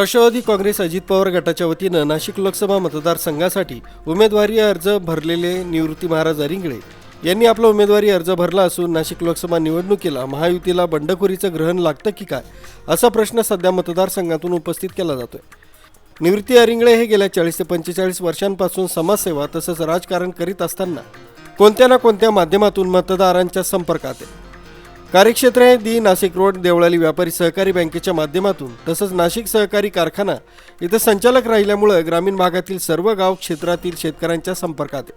राष्ट्रवादी काँग्रेस अजित पवार गटाच्या वतीनं नाशिक लोकसभा मतदारसंघासाठी उमेदवारी अर्ज भरलेले निवृत्ती महाराज अरिंगळे यांनी आपला उमेदवारी अर्ज भरला असून नाशिक लोकसभा निवडणुकीला महायुतीला बंडखोरीचं ग्रहण लागतं की काय असा प्रश्न सध्या मतदारसंघातून उपस्थित केला जातोय. निवृत्ती अरिंगळे हे गेल्या चाळीस ते पंचेचाळीस वर्षांपासून समाजसेवा तसंच राजकारण करीत असताना कोणत्या ना कोणत्या माध्यमातून मतदारांच्या संपर्कात आहे कार्यक्षेत्र आहे दी नाशिक रोड देवळाली व्यापारी सहकारी बँकेच्या माध्यमातून तसंच नाशिक सहकारी कारखाना इथं संचालक राहिल्यामुळं ग्रामीण भागातील सर्व गाव क्षेत्रातील शेतकऱ्यांच्या संपर्कात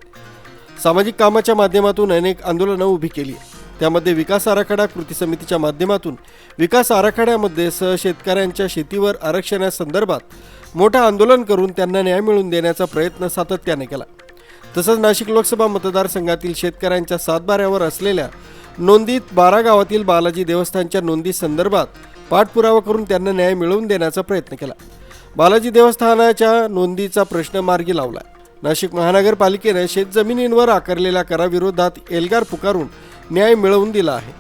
सामाजिक कामाच्या माध्यमातून अनेक आंदोलनं उभी केली त्यामध्ये विकास आराखडा कृती समितीच्या माध्यमातून विकास आराखड्यामध्ये सह शेतकऱ्यांच्या शेतीवर आरक्षणासंदर्भात मोठं आंदोलन करून त्यांना न्याय मिळवून देण्याचा प्रयत्न सातत्याने केला. तसंच नाशिक लोकसभा मतदारसंघातील शेतकऱ्यांच्या सातबाऱ्यावर असलेल्या नोंदीत बारा गावातील बालाजी देवस्थानच्या नोंदी संदर्भात पाठपुरावा करून त्यांना न्याय मिळवून देण्याचा प्रयत्न केला. बालाजी देवस्थानाच्या नोंदीचा प्रश्न मार्गी लावला नाशिक महानगरपालिकेने शेतजमिनींवर आकारलेल्या कराविरोधात एल्गार पुकारून न्याय मिळवून दिला आहे.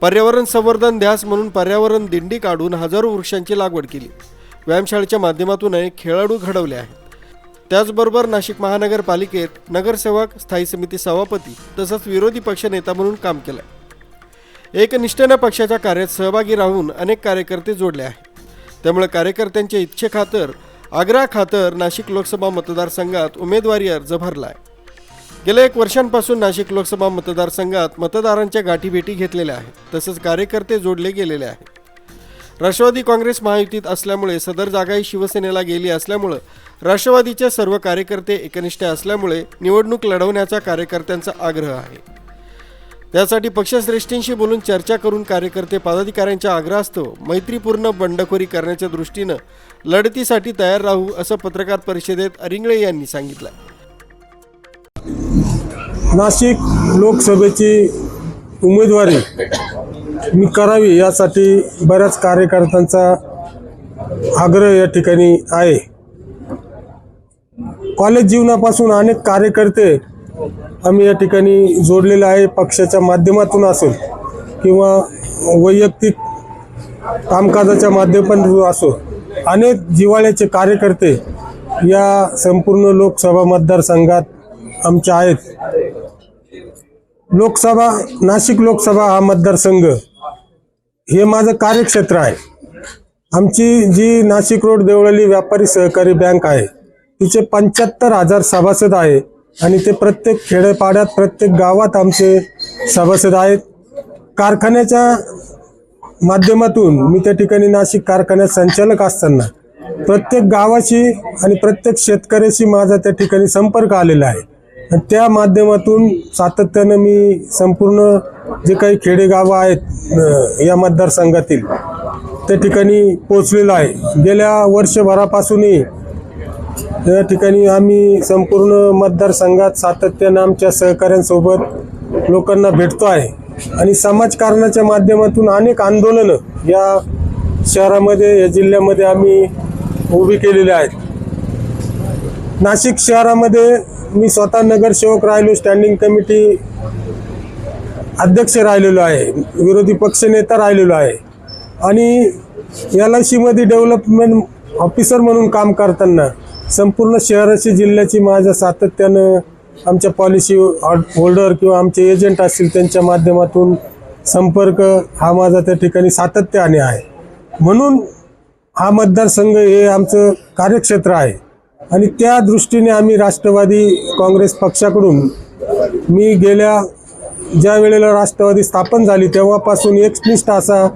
पर्यावरण संवर्धन ध्यास म्हणून पर्यावरण दिंडी काढून हजारो वृक्षांची लागवड केली. व्यायामशाळेच्या माध्यमातूनही खेळाडू घडवले आहेत. त्याचबरोबर नाशिक महानगरपालिकेत नगरसेवक स्थायी समिती सभापती तसंच विरोधी पक्षनेता म्हणून काम केलं एकनिष्ठेनं पक्षाच्या कार्यात सहभागी राहून अनेक कार्यकर्ते जोडले आहेत. त्यामुळे कार्यकर्त्यांच्या इच्छेखातर आग्रहाखातर नाशिक लोकसभा मतदारसंघात उमेदवारी अर्ज भरला आहे गेल्या एक वर्षांपासून नाशिक लोकसभा मतदारसंघात मतदारांच्या गाठीभेटी घेतलेल्या आहेत तसंच कार्यकर्ते जोडले गेलेले आहेत. राष्ट्रवादी काँग्रेस महायुतीत असल्यामुळे सदर जागाही शिवसेनेला गेली असल्यामुळं राष्ट्रवादीचे सर्व कार्यकर्ते एकनिष्ठ असल्यामुळे निवडणूक लढवण्याचा कार्यकर्त्यांचा आग्रह आहे. त्यासाठी पक्षश्रेष्ठींशी बोलून चर्चा करून कार्यकर्ते पदाधिकाऱ्यांच्या आग्रहास्तव मैत्रीपूर्ण बंडखोरी करण्याच्या दृष्टीनं लढतीसाठी तयार राहू असं पत्रकार परिषदेत अरिंगळे यांनी सांगितलं. नाशिक लोकसभेची उमेदवारी मी करावी यासाठी बऱ्याच कार्यकर्त्यांचा आग्रह या ठिकाणी आहे. कॉलेज जीवनापासून अनेक कार्यकर्ते आम्ही या ठिकाणी जोडलेले आहे. पक्षाच्या माध्यमातून असेल किंवा वैयक्तिक कामकाजाच्या माध्यमातून असो अनेक जिवाळ्याचे कार्यकर्ते या संपूर्ण लोकसभा मतदारसंघात आमच्या आहेत. लोकसभा नाशिक लोकसभा हा मतदारसंघ हे माझं कार्यक्षेत्र आहे. आमची जी नाशिक रोड देवळली व्यापारी सहकारी बँक आहे तिचे पंच्याहत्तर हजार सभासद आहे आणि ते प्रत्येक खेडेपाड्यात प्रत्येक गावात आमचे सभासद आहेत. कारखान्याच्या माध्यमातून मी त्या ठिकाणी नाशिक कारखान्यात संचालक असताना प्रत्येक गावाशी आणि प्रत्येक शेतकऱ्याशी माझा त्या ठिकाणी संपर्क आलेला आहे. त्या माध्यमातून सातत्यानं मी संपूर्ण जे काही खेडेगावं आहेत या मतदारसंघातील त्या ठिकाणी पोचलेलं आहे. गेल्या वर्षभरापासूनही या ठिकाणी आम्ही संपूर्ण मतदारसंघात सातत्यानं आमच्या सहकाऱ्यांसोबत लोकांना भेटतो आहे. आणि समाजकारणाच्या माध्यमातून अनेक आंदोलनं या शहरामध्ये या जिल्ह्यामध्ये आम्ही उभी केलेली आहेत. नाशिक शहरामध्ये मी स्वतः नगरसेवक राहिलो स्टँडिंग कमिटी अध्यक्ष राहिलेलो आहे विरोधी पक्षनेता राहिलेलो आहे. आणि एल आय सीमध्ये डेव्हलपमेंट ऑफिसर म्हणून काम करताना संपूर्ण शहराची जिल्ह्याची माझ्या सातत्यानं आमच्या पॉलिसी होल्डर किंवा आमचे एजंट असतील त्यांच्या माध्यमातून संपर्क हा माझा त्या ठिकाणी सातत्याने आहे. म्हणून हा मतदारसंघ हे आमचं कार्यक्षेत्र आहे. आणि त्या दृष्टीने आम्ही राष्ट्रवादी काँग्रेस पक्षाकडून मी गेल्या ज्या वेळेला राष्ट्रवादी स्थापन झाली तेव्हापासून एकनिष्ठ असा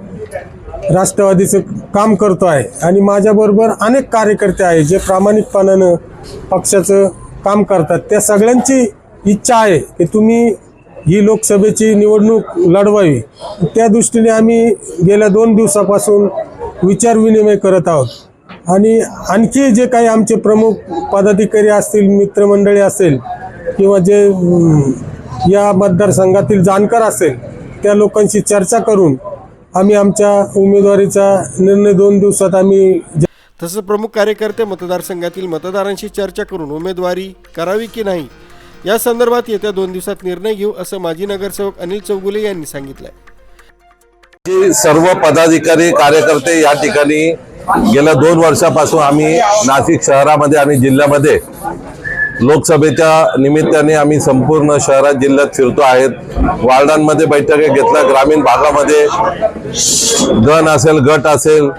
राष्ट्रवादीचं काम करतो आहे. आणि माझ्याबरोबर अनेक कार्यकर्ते आहे जे प्रामाणिकपणानं पक्षाचं काम करतात. त्या सगळ्यांची इच्छा आहे की तुम्ही ही लोकसभेची निवडणूक लढवावी. त्या दृष्टीने आम्ही गेल्या दोन दिवसापासून विचारविनिमय करत आहोत. आणि आणखी जे काही आमचे प्रमुख पदाधिकारी असतील मित्रमंडळी असेल किंवा जे या मतदारसंघातील जाणकार असेल त्या लोकांशी चर्चा करून आम्ही आमच्या उमेदवारीचा निर्णय दोन दिवसात आम्ही तसंच प्रमुख कार्यकर्ते मतदारसंघातील मतदारांशी चर्चा करून उमेदवारी करावी की नाही या संदर्भात येत्या दोन दिवसात निर्णय घेऊ असं माजी नगरसेवक अनिल चौगुले यांनी सांगितलंय. जे सर्व पदाधिकारी कार्यकर्ते या ठिकाणी गेल्या दोन वर्षापासून आम्ही नाशिक शहरामध्ये आणि जिल्ह्यामध्ये लोकसभेच्या निमित्ताने आम्ही संपूर्ण शहरात जिल्ह्यात फिरतो आहेत. वार्डांमध्ये बैठका घेतल्या ग्रामीण भागामध्ये गण असेल गट असेल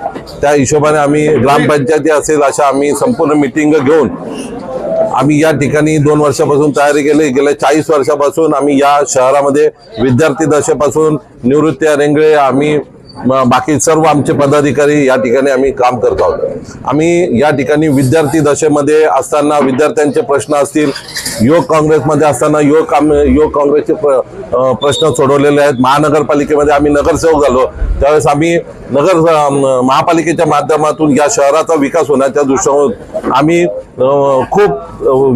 त्या हिशोबाने आम्ही ग्रामपंचायती असेल अशा आम्ही संपूर्ण मिटिंग घेऊन आम्ही या ठिकाणी दोन वर्षापासून तयारी केली. गेल्या चाळीस वर्षापासून आम्ही या शहरामध्ये विद्यार्थी दशेपासून निवृत्ती रेंगळे आम्ही बाकी सर्व आमचे पदाधिकारी या ठिकाणी आम्ही काम करत आहोत. आम्ही या ठिकाणी विद्यार्थी दशेमध्ये असताना विद्यार्थ्यांचे प्रश्न असतील युवक काँग्रेसमध्ये असताना युवक काम युवक काँग्रेसचे प्र- प्रश्न सोडवलेले आहेत. महानगरपालिकेमध्ये आम्ही नगरसेवक झालो. त्यावेळेस आम्ही नगर महापालिकेच्या माध्यमातून या शहराचा विकास होण्याच्या दृष्टीने आम्ही खूप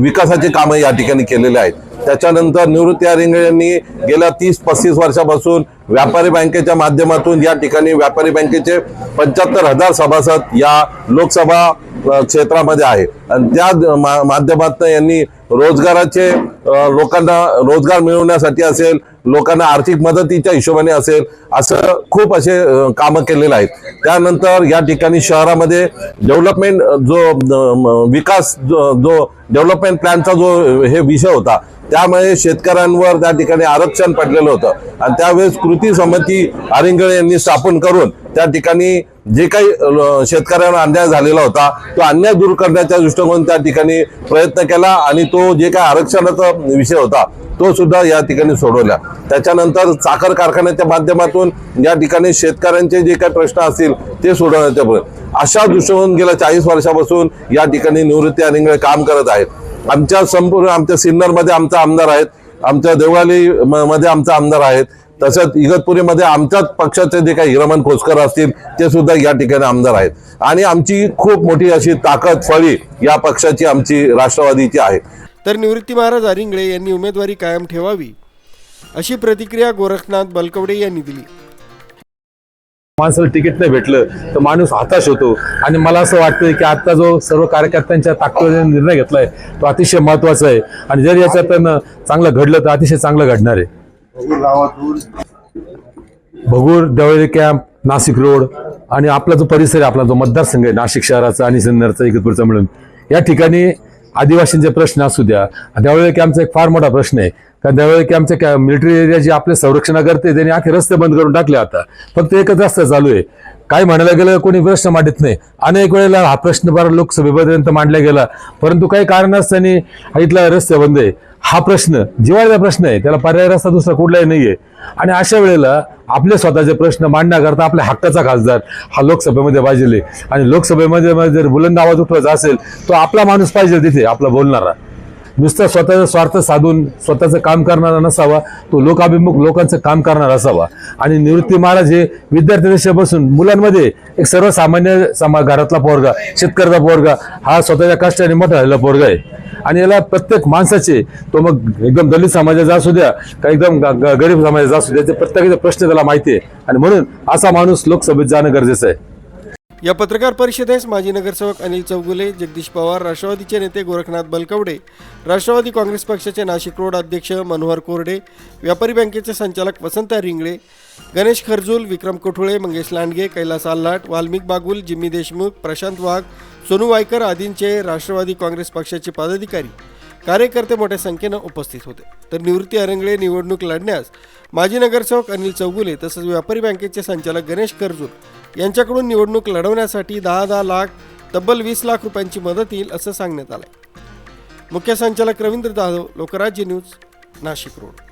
विकासाचे विकासाची कामं या ठिकाणी केलेले आहेत. त्याच्यानंतर निवृत्ती अरिंगे यांनी गेल्या तीस पस्तीस वर्षापासून व्यापारी बँकेच्या माध्यमातून या ठिकाणी व्यापारी बँकेचे पंच्याहत्तर हजार सभासद या लोकसभा क्षेत्रामध्ये आहे. आणि त्या मा- माध्यमातून यांनी रोजगाराचे लोकांना रोजगार मिळवण्यासाठी असेल लोकांना आर्थिक मदतीच्या हिशोबाने असेल असं खूप असे कामं केलेलं आहेत. त्यानंतर या ठिकाणी शहरामध्ये डेव्हलपमेंट जो विकास जो जो डेव्हलपमेंट प्लॅनचा जो हे विषय होता त्यामुळे शेतकऱ्यांवर त्या ठिकाणी आरक्षण पडलेलं होतं. आणि त्यावेळेस कृती समिती आरिंगळे यांनी स्थापन करून त्या ठिकाणी जे काही शेतकऱ्यांना अन्याय झालेला होता तो अन्याय दूर करण्याच्या दृष्टिकोन त्या ठिकाणी प्रयत्न केला आणि तो जे काही आरक्षणाचा विषय होता तो सुद्धा या ठिकाणी सोडवला. त्याच्यानंतर साखर कारखान्याच्या माध्यमातून या ठिकाणी शेतकऱ्यांचे जे काही प्रश्न असतील ते सोडवण्याच्या प्रयत्न. अशा दृष्टिकोन गेल्या चाळीस वर्षापासून या ठिकाणी निवृत्ती अनिंगळे काम करत आहेत. आमच्या संपूर्ण आमच्या सिन्नरमध्ये आमचा आमदार आहेत आमच्या देवळाली म- मध्ये आमचा आमदार आहेत. तसंच इगतपुरीमध्ये आमच्याच पक्षाचे जे काही हिरमन खोसकर असतील ते सुद्धा या ठिकाणी आमदार आहेत. आणि आमची खूप मोठी अशी ताकद फळी या पक्षाची आमची राष्ट्रवादीची आहे. तर निवृत्ती महाराज आरिंगळे यांनी उमेदवारी कायम ठेवावी अशी प्रतिक्रिया गोरखनाथ बलकवडे यांनी दिली. माणसाला तिकीट नाही भेटलं तर माणूस हताश होतो. आणि मला असं वाटतं की आता जो सर्व कार्यकर्त्यांच्या ताकदीने निर्णय घेतलाय तो अतिशय महत्त्वाचा आहे. आणि जर याच्यातून चांगलं घडलं तर अतिशय चांगलं घडणार आहे. भगूर देवळी कॅम्प नाशिक रोड आणि आपला जो परिसर आहे आपला जो मतदारसंघ आहे नाशिक शहराचा आणि सिन्नरचा इगतपूरचा मिळून. या ठिकाणी आदिवासींचे प्रश्न असू द्या. देवळे कॅम्पचा एक फार मोठा प्रश्न आहे. कारण देवळे कॅम्पचे मिलिटरी एरिया जे आपले संरक्षणा करते त्यांनी आखे रस्ते बंद करून टाकले आता. फक्त एकच रस्ता चालू आहे. काय म्हणायला गेलं कोणी प्रश्न मांडत नाही. अनेक वेळेला हा प्रश्न बार लोकसभेपर्यंत मांडला गेला. परंतु काही कारणास्तनी इथला रस्ते बंद आहे. हा प्रश्न जिवाळ्याचा प्रश्न आहे त्याला पर्याय रस्ता दुसरा कुठलाही नाहीये. आणि अशा वेळेला आपले स्वतःचे प्रश्न मांडण्याकरता आपल्या हक्काचा खासदार हा लोकसभेमध्ये पाहिजे. आणि लोकसभेमध्ये जर बुलंद आवाज उठवायचा असेल तो आपला माणूस पाहिजे तिथे आपला बोलणारा. नुसतं स्वतःचा स्वार्थ साधून स्वतःचं काम करणारा नसावा तो लोकाभिमुख लोकांचं काम करणारा असावा. आणि निवृत्ती महाराज हे विद्यार्थी बसून मुलांमध्ये एक सर्वसामान्य समा घरातला पोरगा शेतकऱ्याचा पोरगा हा स्वतःच्या कष्टाने मोठा झालेला पोरगा आहे. आणि याला प्रत्येक माणसाचे तो मग एकदम दलित समाजाचा असू द्या का एकदम ग- ग- गरीब समाजाचा असू द्या ते प्रत्येकाचे प्रश्न त्याला माहिती आहे. आणि म्हणून असा माणूस लोकसभेत जाणं गरजेचं आहे. या पत्रकार परिषदेस माजी नगरसेवक अनिल चौगुले जगदीश पवार राष्ट्रवादीचे नेते गोरखनाथ बलकवडे राष्ट्रवादी काँग्रेस पक्षाचे नाशिक रोड अध्यक्ष मनोहर कोरडे व्यापारी बँकेचे संचालक वसंत रिंगळे गणेश खरजूल विक्रम कोठुळे मंगेश लांडगे कैलास आल्हाट वाल्मिक बागुल जिम्मी देशमुख प्रशांत वाघ सोनू वायकर आदींचे राष्ट्रवादी काँग्रेस पक्षाचे पदाधिकारी कार्यकर्ते मोठ्या संख्येनं उपस्थित होते. तर निवृत्ती अरंगळे निवडणूक लढण्यास माजी नगरसेवक अनिल चौगुले तसंच व्यापारी बँकेचे संचालक गणेश कर्जूर यांच्याकडून निवडणूक लढवण्यासाठी दहा दहा लाख तब्बल वीस लाख रुपयांची मदत येईल असं सांगण्यात आलंय. मुख्य संचालक रवींद्र जाधव लोकराज्य न्यूज नाशिक रोड.